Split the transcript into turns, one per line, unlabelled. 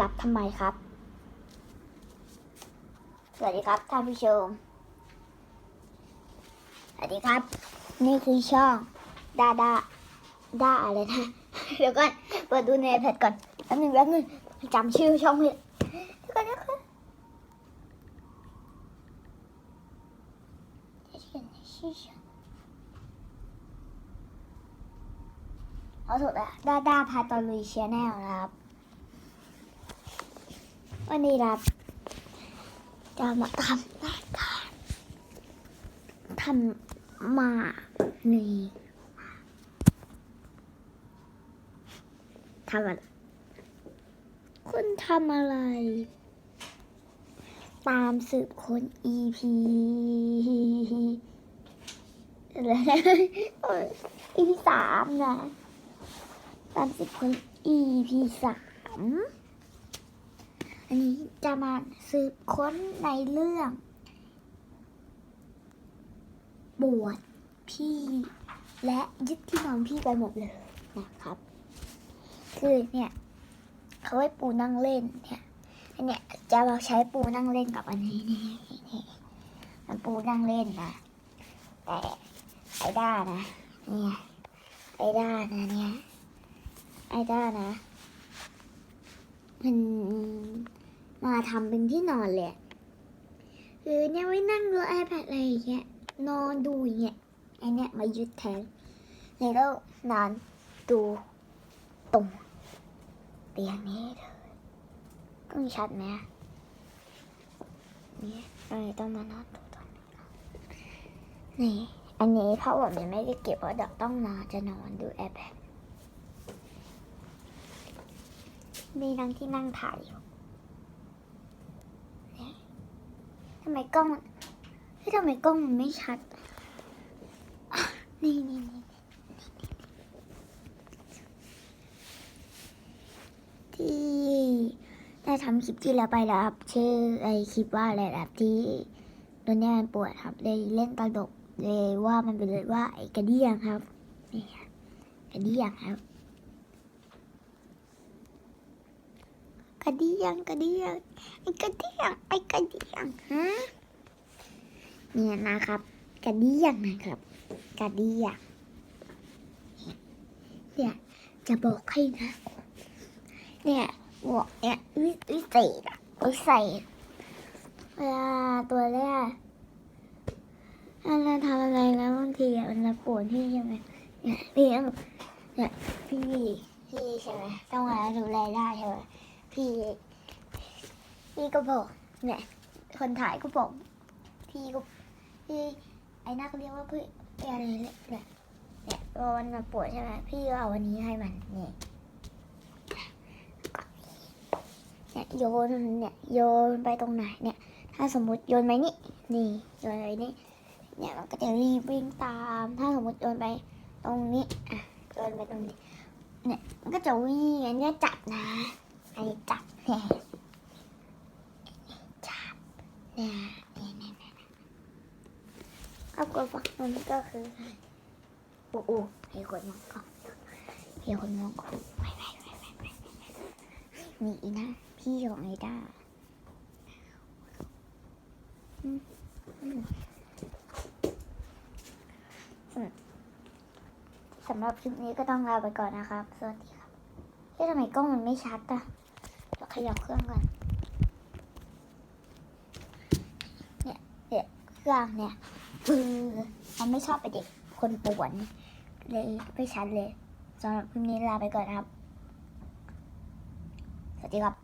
รับทำไมครับ สวัสดีครับท่านผู้ชม สวัสดีครับ นี่คือช่องดาดาดาอะไรนะ เดี๋ยวก่อน เปิดดูในแพดก่อนแป๊บนึงแป๊บนึงจำชื่อช่องไม่ได้เดี๋ยวก่อนนะคะชื่อช่องเอาถูกแล้วดาดาพาตอลุยชแนลนะครับ วันนี้ครับจะมาทำรายการทำมานี่ทำอะไรคุณทำอะไร ตามสืบคน EP อะไร EP สามนะ ตามสืบคน EP สาม อันนี้จะมาสืบค้นในเรื่อง บวชพี่และยึดที่นอนพี่ไปหมดเลยนะครับ คือเนี่ยเขาให้ปูนั่งเล่นเนี่ยอันเนี้ยจะเราใช้ปูนั่งเล่นกับอันนี้นี่นี่มันปูนั่งเล่นนะแต่ไอ้ด้านะเนี่ยไอ้ด้านะเนี่ยไอ้ด้านะมัน มาทำเป็นที่นอนเลยอะคือเนี่ยไว้นั่งดู iPad อะไรอย่างเงี้ยนอนดูอย่างเงี้ยไอเนี้ยมายึดแทนแล้วก็นอนดูตรงเตียงนี้เลยต้องชัดไหมนี่อะไรต้องมานอนดูตรงนี้นี่อันนี้เพราะว่ามันไม่ได้เก็บเพราะเดี๋ยวต้องนอนจะนอนดู iPad มีนั่งที่นั่งถ่ายอยู่ทำ ไมกล้องเฮ้ยทำไมกล้องมันไม่ชัด นี่นี่นี่ที่ได้ทำคลิปที่แล้วไปแล้วครับ ชื่อไอคลิปว่าอะไรนะครับที่โดนแย่มันปวดครับเลยเล่นตลกเลยว่ามันเป็นเลยว่าไอกระเดี่ยงครับนี่กระเดี่ยงครับ กระเดียงกระเดียงไอ้กระเดียงไอ้กระเดียงฮะเนี่ยนะครับ กระเดียงนะครับ กระเดียงเนี่ยจะบอกให้นะ เนี่ยบอกเนี่ยวิวิเศษอะวิเศษเวลาตัวแรกเราทำอะไรแล้วบางทีมันจะปวดที่ใช่ไหมเนี่ยพี่เนี่ยพี่พี่ใช่ไหมต้องมาดูแลได้ใช่ไหม พี่พี่ก็บอกเนี่ยคนถ่ายก็บอกพี่ก็พี่ไอ้นักเรียกว่าพี่อะไรเนี่ยเนี่ยเนี่ยพอมันมาปวดใช่ไหมพี่ก็เอาวันนี้ให้มันนี่เนี่ยโยนเนี่ยโยนไปตรงไหนเนี่ย ถ้าสมมติโยนไปนี่นี่โยนไปนี่เนี่ยมันก็จะรีบวิ่งตาม ถ้าสมมติโยนไปตรงนี้อะโยนไปตรงนี้เนี่ยมันก็จะวิ่งอันเนี้ยจับนะ อันนี้จับเนี่ยจับเนี่ยเนี่ยเนี่ยเนี่ยครอบครัวฝั่งนู้นก็คือโอ้โหให้คนมองก่อนให้คนมองก่อนไปไปไปไปไปนี่อีนะพี่ของไอ้ด้าสำหรับคลิปนี้ก็ต้องลาไปก่อนนะครับ สวัสดีครับเฮ้ยทำไมกล้องมันไม่ชัดอะ ขยับเครื่องก่อนเนี่ยเนี่ยเครื่องเนี่ยคือมันไม่ชอบไปเด็กคนป่วนเลยไม่ชัดเลยสำหรับคลิปนี้ลาไปก่อนครับ สวัสดีครับ